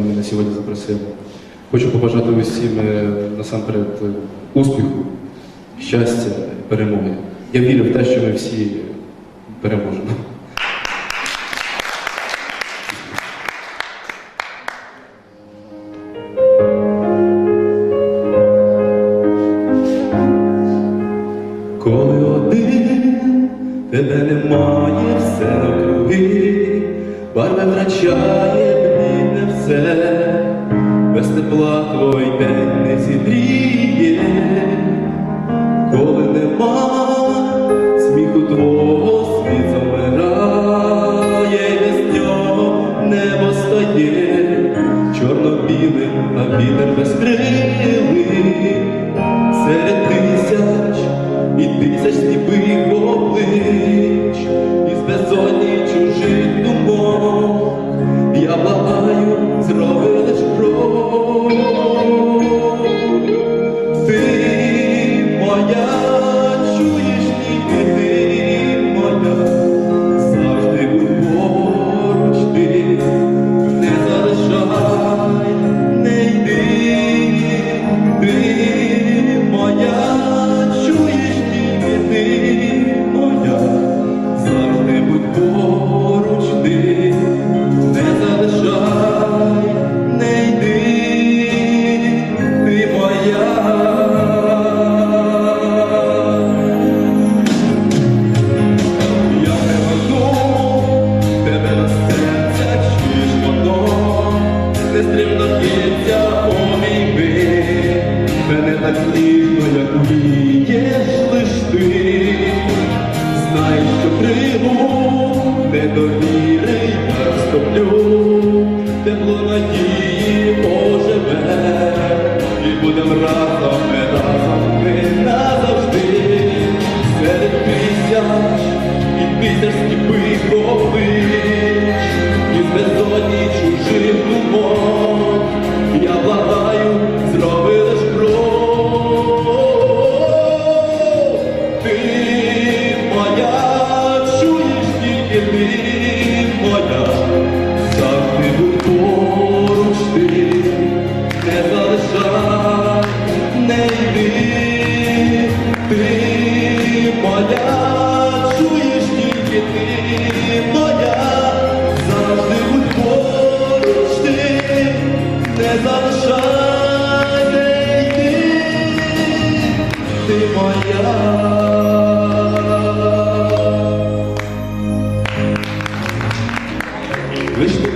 мене сьогодні запросили. Хочу побажати усім е, насамперед е, успіху, щастя, перемоги. Я вірю в те, що ми всі переможемо. Коли один тебе немає, все навкруги, барви втрачає не все, без тепла твій день не зідріє, коли нема сміху твого світ замирає, без нього небо стає, чорно-білим, а вітер безкрилий, серед тисяч і тисяч сліпих облич.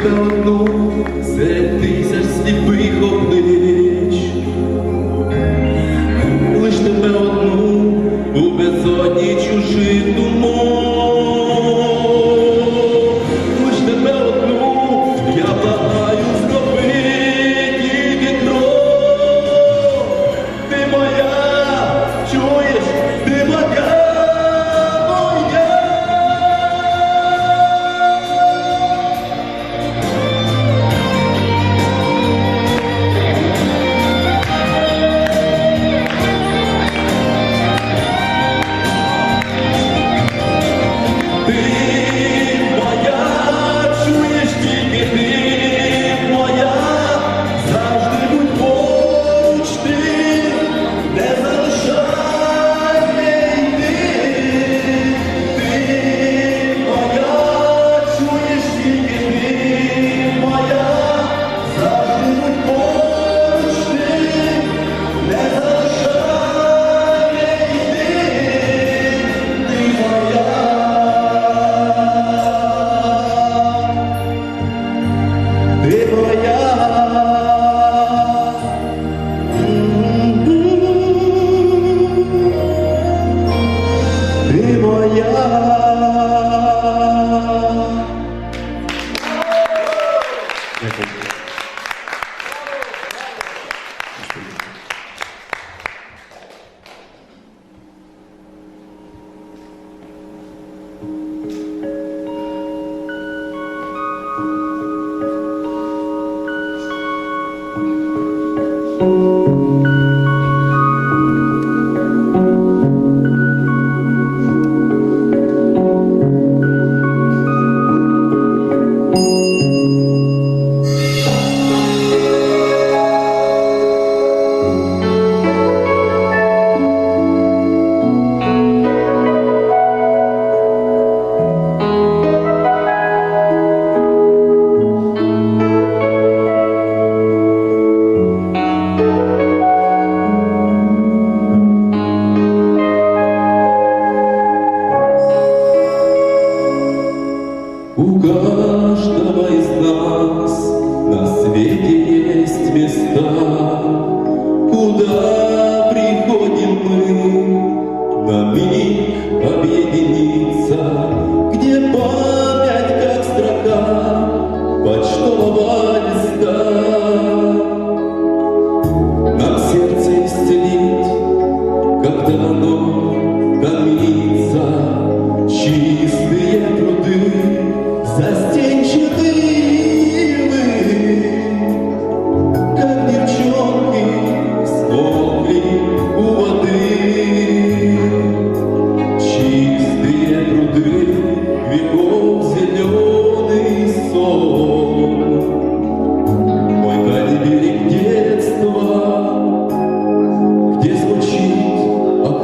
давно, це тисяч сліпих.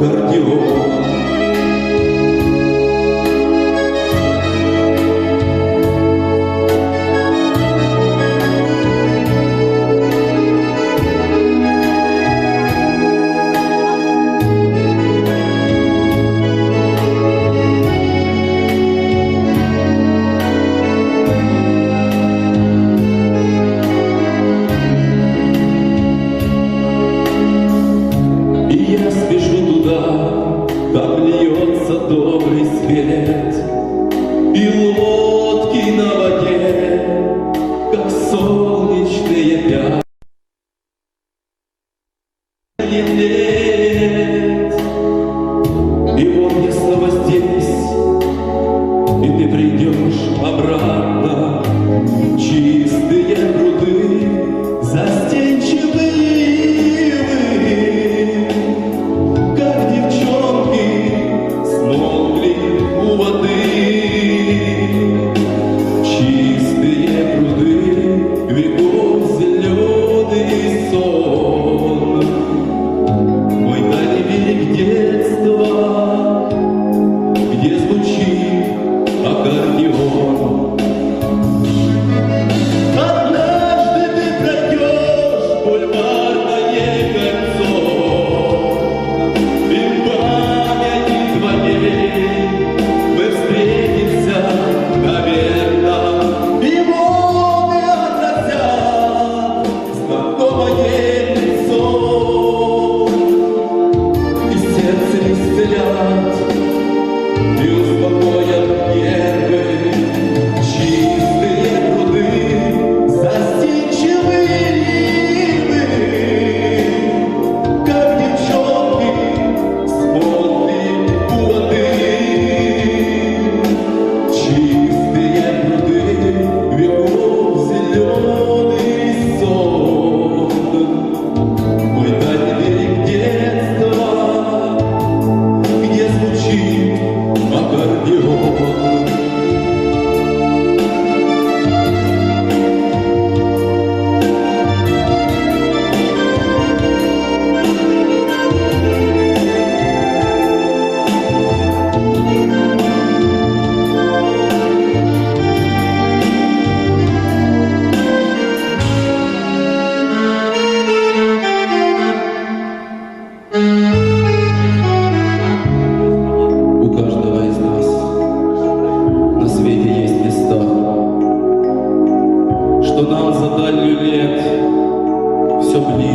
кардіон. you did.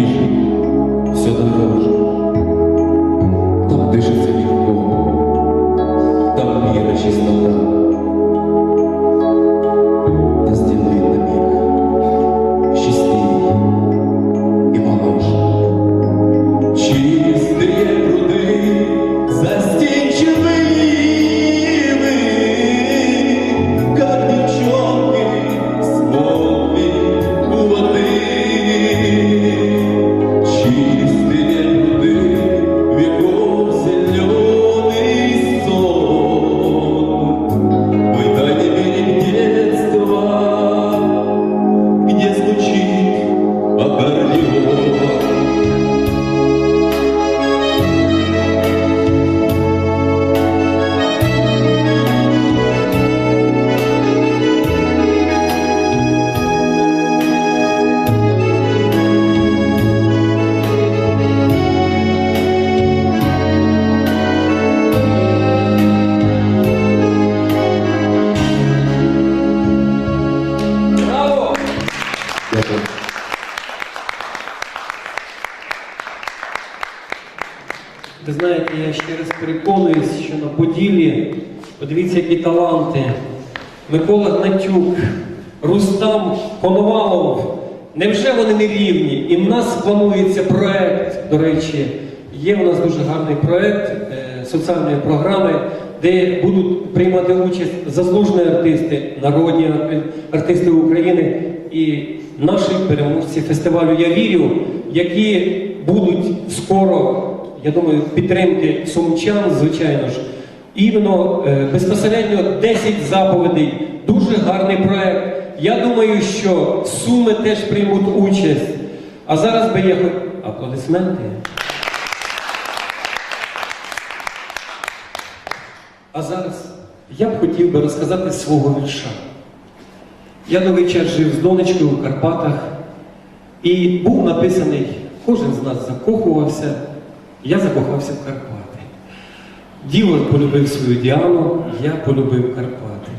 Далью все дороже. Там дышится легко, там мира чистота. На подивіться, які таланти. Микола Гнатюк, Рустам Коновалов. Невже вони не рівні? І в нас планується проект, до речі, є у нас дуже гарний проект е, соціальної програми, де будуть приймати участь заслужені артисти, народні артисти України і наші переможці фестивалю Я вірю, які будуть скоро я думаю, підтримки сумчан, звичайно ж. Іменно е, безпосередньо 10 заповідей, дуже гарний проект. Я думаю, що суми теж приймуть участь. А зараз би хоч... аплодисменти. А зараз я б хотів би розказати свого вірша. Я довгий час жив з донечкою у Карпатах, і був написаний, кожен з нас закохувався, я закохався в Карпати. Діло полюбив свою Діану, я полюбив Карпати.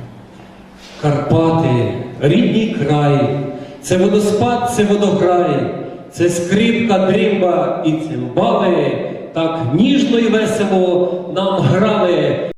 Карпати, рідний край, це водоспад, це водограй, це скрипка, дримба і цимбали, так ніжно і весело нам грали.